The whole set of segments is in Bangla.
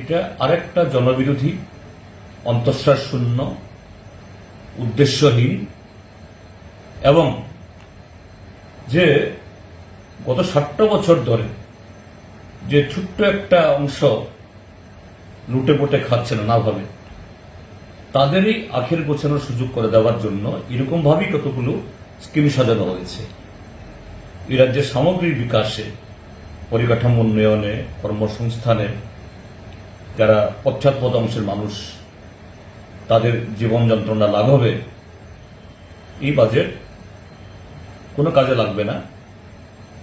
এটা আরেকটা জনবিরোধী অন্তঃশ্বাস শূন্য, উদ্দেশ্যহীন এবং যে গত ষাটটা বছর ধরে যে ছোট্ট একটা অংশ লুটে পুটে খাচ্ছে না ভাবে তাদেরই আখের গোছানোর সুযোগ করে দেওয়ার জন্য এরকমভাবেই কতগুলো স্কিম সাজানো হয়েছে। এই রাজ্যের সামগ্রিক বিকাশে, পরিকাঠামো উন্নয়নে, কর্মসংস্থানে যারা পশ্চাৎপদ অংশের মানুষ, তাদের জীবন যন্ত্রণা লাঘবে, এই বাজেট কোনো কাজে লাগবে না।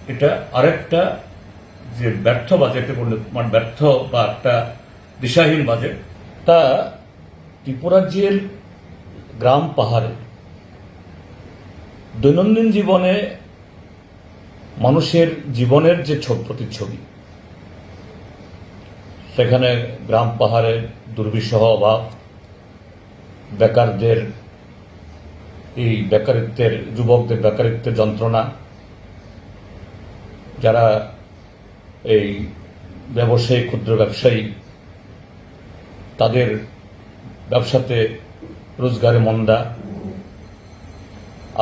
এটা আরেকটা যে ব্যর্থ বাজেটে পরিণত মানে ব্যর্থ বা একটা দিশাহীন বাজেট তা ত্রিপুরাজ্যের গ্রাম পাহাড়ে দৈনন্দিন জীবনে মানুষের জীবনের যে প্রতিচ্ছবি সেখানে গ্রাম পাহাড়ে দুর্বিষহ অভাব বেকারদের, এই বেকারিত্বের, যুবকদের বেকারিত্বের যন্ত্রণা, যারা এই ব্যবসায়ী, ক্ষুদ্র ব্যবসায়ী, তাদের ব্যবসাতে রোজগারে মন্দা।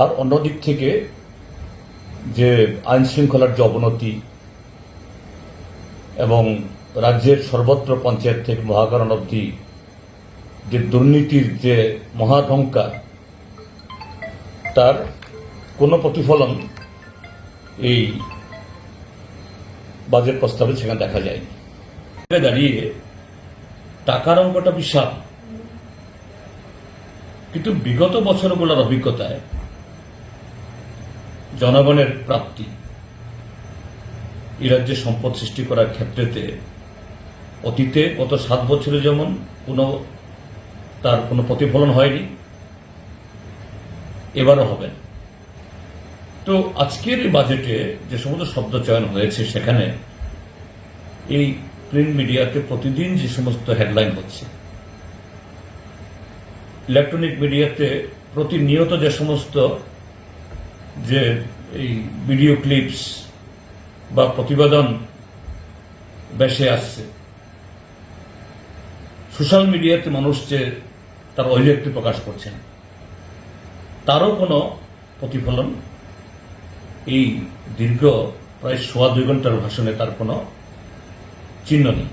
আর অন্যদিক থেকে যে আইন শৃঙ্খলার যে অবনতি এবং রাজ্যের সর্বত্র পঞ্চায়েত থেকে মহাকরণ অবধি যে দুর্নীতির যে মহাধঙ্কা তার কোনো প্রতিফলন এই বাজেট প্রস্তাবে সেখানে দেখা যায়নি। দাঁড়িয়ে টাকার অঙ্কটা বিশাল। কিন্তু বিগত বছরগুলোর অভিজ্ঞতায় জনগণের প্রাপ্তি এই রাজ্যে সম্পদ সৃষ্টি করার ক্ষেত্রেতে অতীতে গত সাত বছরে যেমন কোনো তার কোনো প্রতিফলন হয়নি, এবারও হবে। তো আজকের এই বাজেটে যে সমস্ত শব্দ চয়ন হয়েছে সেখানে এই প্রিন্ট মিডিয়াতে প্রতিদিন যে সমস্ত হেডলাইন হচ্ছে, ইলেকট্রনিক মিডিয়াতে প্রতিনিয়ত যে সমস্ত যে এই ভিডিও ক্লিপস বা প্রতিবেদন বেশে আসছে সোশ্যাল মিডিয়াতে মানুষ যে তার অভিব্যক্তি প্রকাশ করছেন তারও কোনো প্রতিফলন এই দীর্ঘ প্রায় সোয়া দুই ঘণ্টার ভাষণে তার কোনো চিহ্ন নেই।